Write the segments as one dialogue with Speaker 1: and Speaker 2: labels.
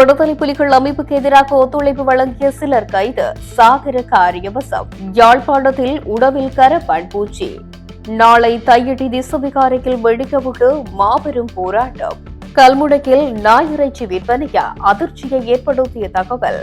Speaker 1: விடுதலை புலிகள் அமைப்புக்கு எதிராக ஒத்துழைப்பு வழங்கிய சிலர் கைது. சாகர காரியவசம். யாழ்ப்பாணத்தில் உணவில் கரப்பான் பூச்சி நாளை தையடி திசவிகாரையில் வெடிக்கவிட்டு மாபெரும் போராட்டம். கல்முடக்கில் நாய் இறைச்சி விற்பனையா? அதிர்ச்சியை ஏற்படுத்திய தகவல்.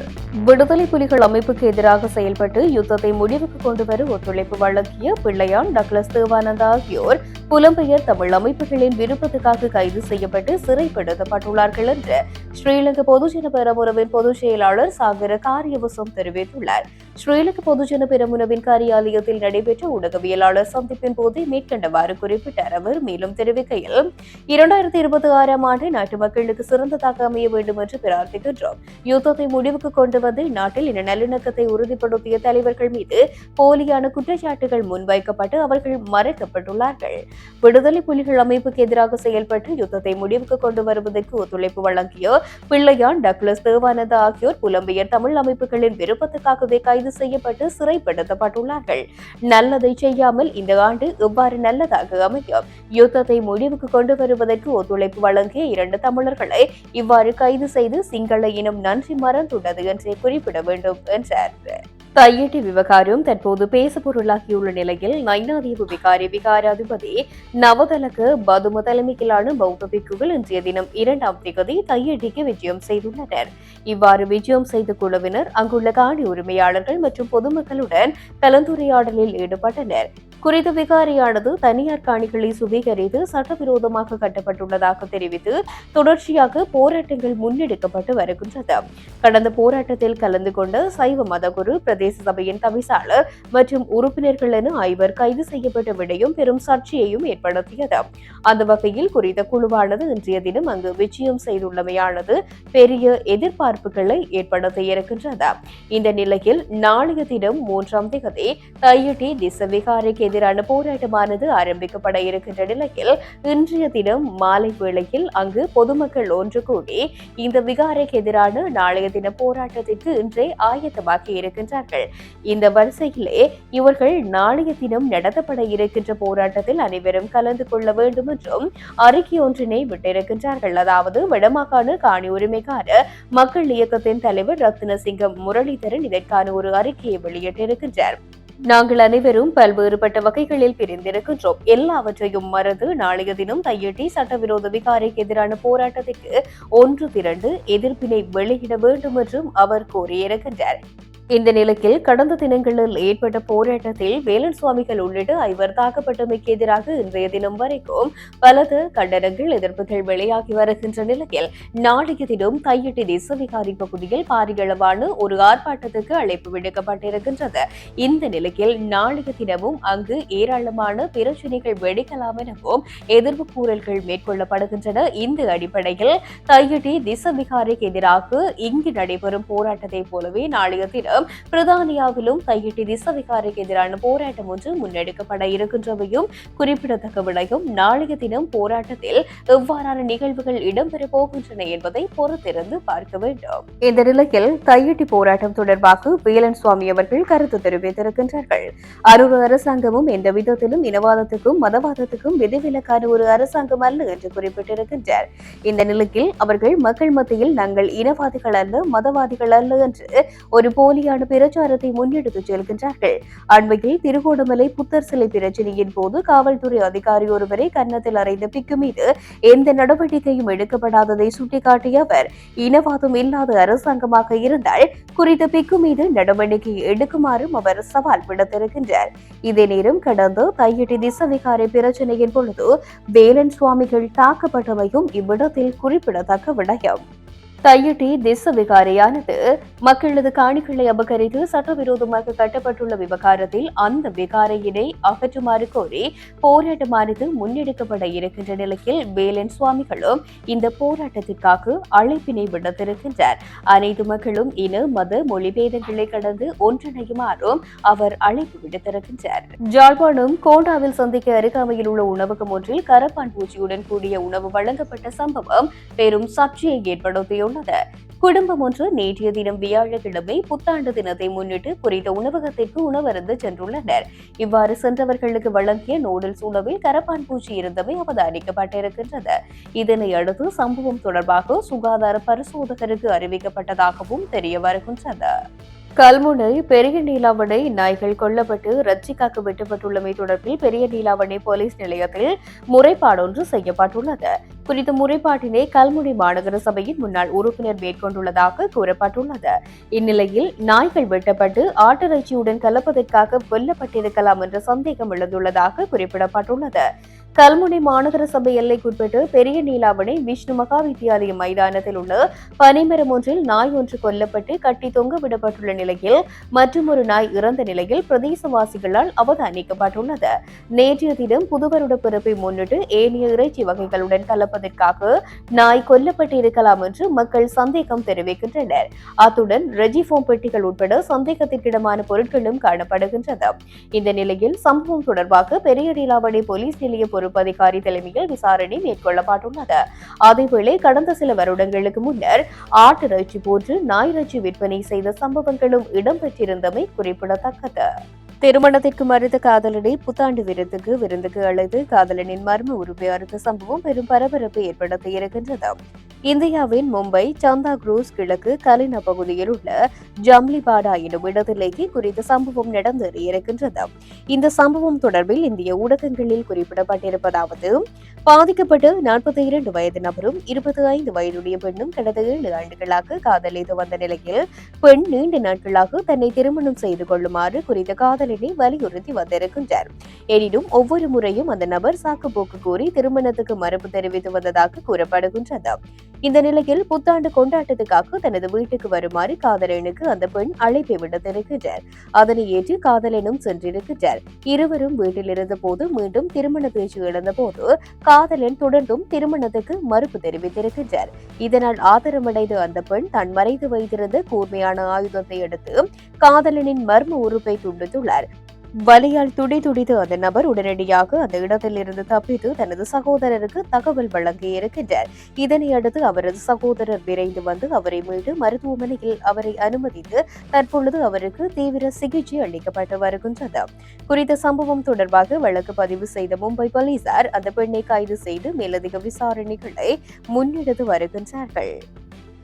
Speaker 1: விடுதலை புலிகள் அமைப்புக்கு எதிராக செயல்பட்டு யுத்தத்தை முடிவுக்கு கொண்டுவர ஒத்துழைப்பு வழங்கிய பிள்ளையான் டக்ளஸ் தேவானந்த் ஆகியோர் புலம்பெயர் தமிழ் அமைப்புகளின் விருப்பத்துக்காக கைது செய்யப்பட்டு சிறைப்படுத்தப்பட்டுள்ளார்கள் என்று ஸ்ரீலங்கா பொதுஜன பெரமுனவின் பொதுச் செயலாளர் சாகர காரியவசம் தெரிவித்துள்ளார். ஸ்ரீலங்கா பொதுஜன பெரமுனவின் காரியாலயத்தில் நடைபெற்ற ஊடகவியலாளர் சந்திப்பின் போது மேற்கண்டவாறு குறிப்பிட்டார். அவர் மேலும் தெரிவிக்கையில் இரண்டாயிரத்தி இருபத்தி ஆறாம் ஆண்டு நாட்டு மக்களுக்கு சிறந்ததாக அமைய வேண்டும் என்று பிரார்த்திக்கின்றோம். யுத்தத்தை முடிவுக்கு கொண்டு வந்து நாட்டில் இன நல்லிணக்கத்தை உறுதிப்படுத்திய தலைவர்கள் மீது போலியான குற்றச்சாட்டுகள் முன்வைக்கப்பட்டு அவர்கள் மறைக்கப்பட்டுள்ளார்கள். விடுதலை புலிகள் அமைப்புக்கு எதிராக செயல்பட்டு யுத்தத்தை முடிவுக்கு கொண்டு வருவதற்கு ஒத்துழைப்பு வழங்கிய பிள்ளையான் டக்ளஸ் தேவானந்தா ஆகியோர் புலம்பெயர் தமிழ் அமைப்புகளின் விருப்பத்துக்காகவே கைது செய்யப்பட்டு சிறைப்படுத்தப்பட்டுள்ளார்கள். நல்லதை செய்யாமல் இந்த ஆண்டு எவ்வாறு நல்லதாக அமையும்? யுத்தத்தை முடிவுக்கு கொண்டு வருவதற்கு ஒத்துழைப்பு வழங்கிய இரண்டு தமிழர்களை இவ்வாறு கைது செய்து சிங்கள இனம் நன்றி மறந்துள்ளது என்றே குறிப்பிட வேண்டும் என்றார். தையீட்டு விவகாரம் தற்போது பேசுபொருளாகியுள்ள நிலையில் நைனாதீவு விகாரி விகாராதிபதி நவதலக்கு பதும தலைமையிலான பௌத்த பிக்குகள் இன்றைய தினம் இரண்டாம் திகதி தையடிக்கு விஜயம் செய்துள்ளனர். இவ்வாறு விஜயம் செய்த குழுவினர் அங்குள்ள காணி உரிமையாளர்கள் மற்றும் பொதுமக்களுடன் கலந்துரையாடலில் ஈடுபட்டனர். குறித்த விகாரியானது தனியார் காணிகளை சுவீகரித்து சட்டவிரோதமாக கட்டப்பட்டுள்ளதாக தெரிவித்து தொடர்ச்சியாக போராட்டங்கள் முன்னெடுக்கப்பட்டு வருகின்றது. கடந்த போராட்டத்தில் கலந்து கொண்ட சைவ மதகுரு பிரதேச சபையின் தவிசாளர் மற்றும் உறுப்பினர்கள் என ஐவர் கைது செய்யப்பட்ட விடையும் பெரும் சர்ச்சையையும் ஏற்படுத்தியது. அந்த வகையில் குறித்த குழுவானது இன்றைய தினம் அங்கு விஜயம் செய்துள்ளமையானது பெரிய எதிர்பார்ப்புகளை ஏற்படுத்த இருக்கின்றது. இந்த நிலையில் நாளைய தினம் மூன்றாம் திகதி தையட்டி திசவிகாரிக்கு எதிரான போராட்டமானது ஆரம்பிக்கப்பட இருக்கின்ற நிலையில் இன்றைய தினம் மாலை வேளையில் அங்கு பொதுமக்கள் ஒன்று கூடி இந்த விகாரைக்கு எதிரான நாளைய தின போராட்டத்திற்கு இன்றே ஆயத்தமாக்கி இருக்கின்றார்கள். இந்த வரிசையிலே இவர்கள் நாளைய தினம் நடத்தப்பட இருக்கின்ற போராட்டத்தில் அனைவரும் கலந்து கொள்ள வேண்டும் என்றும் அறிக்கை ஒன்றினை விட்டிருக்கின்றார்கள். அதாவது வடமாகாண காணி உரிமைக்கான மக்கள் இயக்கத்தின் தலைவர் ரத்னசிங்கம் முரளிதரன் இதற்கான ஒரு அறிக்கையை வெளியிட்டிருக்கின்றார். நாங்கள் அனைவரும் பல்வேறுபட்ட வகைகளில் பிரிந்திருக்கின்றோம். எல்லாவற்றையும் மறந்து நாளைய தினம் தையட்டி சட்டவிரோத விகாரைக்கு எதிரான போராட்டத்திற்கு ஒன்று திரண்டு எதிர்ப்பினை வெளியிட வேண்டும் என்றும் அவர் கூறியிருக்கின்றார் இந்த நிலையில் கடந்த தினங்களில் ஏற்பட்ட போராட்டத்தில் வேலன் சுவாமிகள் உள்ளிட்ட ஐவர் தாக்கப்பட்டமைக்கு எதிராக இன்றைய தினம் வரைக்கும் பலத கண்டனங்கள் எதிர்ப்புகள் வெளியாகி வருகின்ற நிலையில் நாளைய தினம் தையட்டி தேசவிகாரி பகுதியில் பாரியளவான ஒரு ஆர்ப்பாட்டத்துக்கு அழைப்பு விடுக்கப்பட்டிருக்கின்றது. இந்த நிலையில் நாளைய தினமும் அங்கு ஏராளமான பிரச்சனைகள் வெடிக்கலாம் எனவும் எதிர்ப்பு கூறல்கள் மேற்கொள்ளப்படுகின்றன. இந்த அடிப்படையில் தையட்டி திசவிகாரிக்கு எதிராக இங்கு நடைபெறும் போராட்டத்தை போலவே நாளைய தினம் பிரதானியாவிலும் தையிட்டி திசவிகாரிக்கு எதிரான போராட்டம் ஒன்று முன்னெடுக்கப்பட இருக்கின்றவையும் குறிப்பிடத்தக்க விடயம் நாளைய தினம் போராட்டத்தில் எவ்வாறான நிகழ்வுகள் இடம்பெறப் போகின்றன என்பதை பொறுத்திருந்து பார்க்க வேண்டும். இந்த நிலையில் தையிட்டி போராட்டம் தொடர்பாக வேலன் சுவாமி அவர்கள் கருத்து தெரிவித்திருக்கின்றார்கள். அரூர் அரசாங்கமும் எந்த விதத்திலும் இனவாதத்துக்கும் மதவாதத்துக்கும் விதிவிலக்கான ஒரு அரசாங்கம் அல்ல என்று குறிப்பிட்டிருக்கின்றார். இந்த நிலையில் அவர்கள் மக்கள் மத்தியில் நாங்கள் இனவாதிகள் அல்ல மதவாதிகள் அல்ல என்று ஒரு போலி போலியான பிரச்சாரத்தை முன்னெடுத்துச் செல்கின்றார்கள். அண்மையில் திருகோணமலை புத்தர் சிலை பிரச்சனையின் போது காவல்துறை அதிகாரி ஒருவரை கன்னத்தில் அறைந்த பிக்கு மீது எந்த நடவடிக்கையும் எடுக்கப்படாததை சுட்டிக்காட்டிய அவர் இனவாதம் இல்லாத அரசாங்கமாக இருந்தால் குறித்த பிக்கு மீது நடவடிக்கை எடுக்குமாறும் அவர் சவால் விடுத்திருக்கின்றார். இதே நேரம் கடந்த தையிட்டி திசவிகாரி பிரச்சனையின் பொழுது வேலன் சுவாமிகள் தாக்கப்பட்டமையும் இவ்விடத்தில் குறிப்பிடத்தக்க விடயம். தையிட்டி திச விகாரையானது மக்களது காணிகளை அபகரித்து சட்டவிரோதமாக கட்டப்பட்டுள்ள விவகாரத்தில் அந்த விகாரையினை அகற்றுமாறு கோரி போராட்டமானது முன்னெடுக்கப்பட இருக்கின்ற நிலையில் வேலன் சுவாமிகளும் இந்த போராட்டத்திற்காக அழைப்பினை விடுத்திருக்கின்றார். அனைத்து மக்களும் இன மத மொழி பேதங்களை கடந்து ஒன்றிணையுமாறும் அவர் அழைப்பு விடுத்திருக்கின்றார். ஜாழ்ப்பாணம் கோண்டாவில் சந்திக்க அருகாமையில் உள்ள உணவகம் ஒன்றில் கரப்பான் பூச்சியுடன் கூடிய உணவு வழங்கப்பட்ட சம்பவம் பெரும் சர்ச்சையை ஏற்படுத்தியுள்ளது. தெரிவிக்கப்பட்டுள்ளது குடும்பம் ஒன்று நேற்றைய தினம் வியாழக்கிழமை புத்தாண்டு தினத்தை முன்னிட்டு குறித்த உணவகத்திற்கு உணவருந்து சென்றுள்ளனர். இவ்வாறு சென்றவர்களுக்கு வழங்கிய நூடுல்ஸ் உணவில் கரப்பான் பூச்சி இருந்தமை அவதானிக்கப்பட்டிருக்கின்றது. இதனை அடுத்து சம்பவம் தொடர்பாக சுகாதார பரிசோதகருக்கு அறிவிக்கப்பட்டதாகவும் தெரிய வருகின்றது. கல்முனை பெரிய நீலாவணை நாய்கள் கொல்லப்பட்டு ரட்சிக்காக்கு வெட்டப்பட்டுள்ளமை தொடர்பில் பெரிய நீலாவணை போலீஸ் நிலையத்தில் முறைப்பாடொன்று செய்யப்பட்டுள்ளது. குறித்த முறைப்பாட்டினை கல்முனை மாநகர சபையின் முன்னாள் உறுப்பினர் மேற்கொண்டுள்ளதாக கூறப்பட்டுள்ளது. இந்நிலையில் நாய்கள் வெட்டப்பட்டு ஆட்டிறைச்சியுடன் கலப்பதற்காக கொல்லப்பட்டிருக்கலாம் என்ற சந்தேகம் எழுந்துள்ளதாக குறிப்பிடப்பட்டுள்ளது. கல்முனை மாநகர சபை எல்லைக்குட்பட்டு பெரிய நீலாவணை விஷ்ணு மகா வித்தியாலய மைதானத்தில் உள்ள பனைமரம் ஒன்றில் நாய் ஒன்று கொல்லப்பட்டு கட்டி தொங்க விடப்பட்டுள்ள நிலையில் மற்றொரு நாய் இறந்த நிலையில் பிரதேசவாசிகளால் அவதானிக்கப்பட்டுள்ளது. நேற்றைய தினம் புதுவருட பிறப்பை முன்னிட்டு ஏனைய இறைச்சி வகைகளுடன் கலப்ப கலப்பதற்காக நாய் கொல்லப்பட்டு இருக்கலாம் என்று மக்கள் சந்தேகம் தெரிவிக்கின்றனர். அத்துடன் ரெஜிஃபோம் பெட்டிகள் உட்பட சந்தேகத்திற்கிடமான பொருட்களும் காணப்படுகின்றது. இந்த நிலையில் சம்பவம் தொடர்பாக பெரியடிலாவணி போலீஸ் நிலைய பொறுப்பு அதிகாரி தலைமையில் விசாரணை மேற்கொள்ளப்பட்டுள்ளது. அதேவேளை கடந்த சில வருடங்களுக்கு முன்னர் ஆட்டிறைச்சி போன்று நாய் இறைச்சி விற்பனை செய்த சம்பவங்களும் இடம்பெற்றிருந்தமை குறிப்பிடத்தக்கது. திருமணத்திற்கு மறுத்த காதலனை புத்தாண்டு விருந்துக்கு விருந்துக்கு அழைத்து காதலனின் மர்ம உறுப்பை அறுத்த சம்பவம் பெரும் பரபரப்பை ஏற்படுத்தியிருக்கின்றது இந்தியாவின் மும்பை சந்தா குரூஸ் கிழக்கு கலின பகுதியில் உள்ள ஜம்லிபாடா எனும் இடத்திலேயே குறித்த சம்பவம் நடந்தேறியிருக்கின்றது இந்த சம்பவம் தொடர்பில் இந்திய ஊடகங்களில் குறிப்பிடப்பட்டிருப்பதாவது பாதிக்கப்பட்ட நாற்பத்தி இரண்டு வயது நபரும் இருபத்தி ஐந்து வயதுடைய பெண்ணும் கடந்த ஏழு ஆண்டுகளாக காதலித்து வந்த நிலையில் பெண் நீண்ட நாட்களாக தன்னை திருமணம் செய்து கொள்ளுமாறு குறித்த காதலினை வலியுறுத்தி வந்திருக்கின்றார். எனினும் ஒவ்வொரு முறையும் அந்த நபர் சாக்கு போக்கு கூறி திருமணத்துக்கு மறுப்பு தெரிவித்து வந்ததாக கூறப்படுகின்றது. இந்த நிலையில் புத்தாண்டு கொண்டாட்டத்துக்காக தனது வீட்டுக்கு வருமாறு காதலனுக்கு அந்த பெண் அழைப்பை விடுத்திருக்கின்றார். அதனை ஏற்று காதலனும் சென்றிருக்கின்றார். இருவரும் வீட்டில் இருந்த போது மீண்டும் திருமண பேச்சு எழுந்தபோது காதலன் தொடர்ந்தும் திருமணத்துக்கு மறுப்பு தெரிவித்திருக்கின்றார். இதனால் ஆத்திரமடைந்த அந்த பெண் தான் மறைத்து வைத்திருந்த கூர்மையான ஆயுதத்தை எடுத்து காதலனின் மர்ம உறுப்பை துண்டித்துள்ளார். வலியால் துடி துடித்து அந்த நபர் உடனடியாக அந்த இடத்தில் இருந்து தப்பித்து தனது சகோதரருக்கு தகவல் வழங்கியிருக்கின்றார் இதனை அடுத்து அவரது சகோதரர் விரைந்து வந்து அவரை மீண்டு மருத்துவமனையில் அவரை அனுமதித்து தற்பொழுது அவருக்கு தீவிர சிகிச்சை அளிக்கப்பட்டு வருகின்றது. குறித்த சம்பவம் தொடர்பாக வழக்கு பதிவு செய்த மும்பை போலீசார் அந்த பெண்ணை கைது செய்து மேலதிக விசாரணைகளை முன்னெடுத்து வருகின்றார்கள்.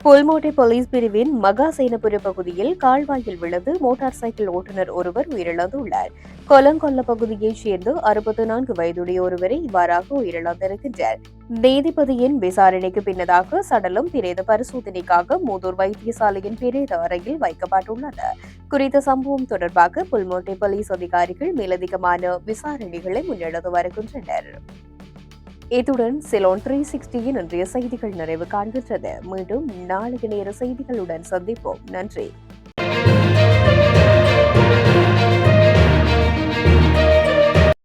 Speaker 1: புல்மோட்டை போலீஸ் பிரிவின் மகாசேனபுரம் பகுதியில் கால்வாயில் விழுந்து மோட்டார் சைக்கிள் ஓட்டுநர் ஒருவர் உயிரிழந்துள்ளார். கொலங்கொல்ல பகுதியைச் சேர்ந்து அறுபத்தி நான்கு வயதுடைய ஒருவரை இவ்வாறாக உயிரிழந்திருக்கின்றார் நீதிபதியின் விசாரணைக்கு பின்னதாக சடலம் பிரேத பரிசோதனைக்காக மூதூர் வைத்தியசாலையின் பிரேத அறையில் வைக்கப்பட்டுள்ளது. குறித்த சம்பவம் தொடர்பாக புல்மோட்டை போலீஸ் அதிகாரிகள் மேலதிகமான விசாரணைகளை முன்னெடுத்து வருகின்றனர். இத்துடன் சிலோன் த்ரீ சிக்ஸ்டியின் இன்றைய செய்திகள் நிறைவு காண்கின்றது. மீண்டும் நாளைய நேர செய்திகளுடன் சந்திப்போம். நன்றி.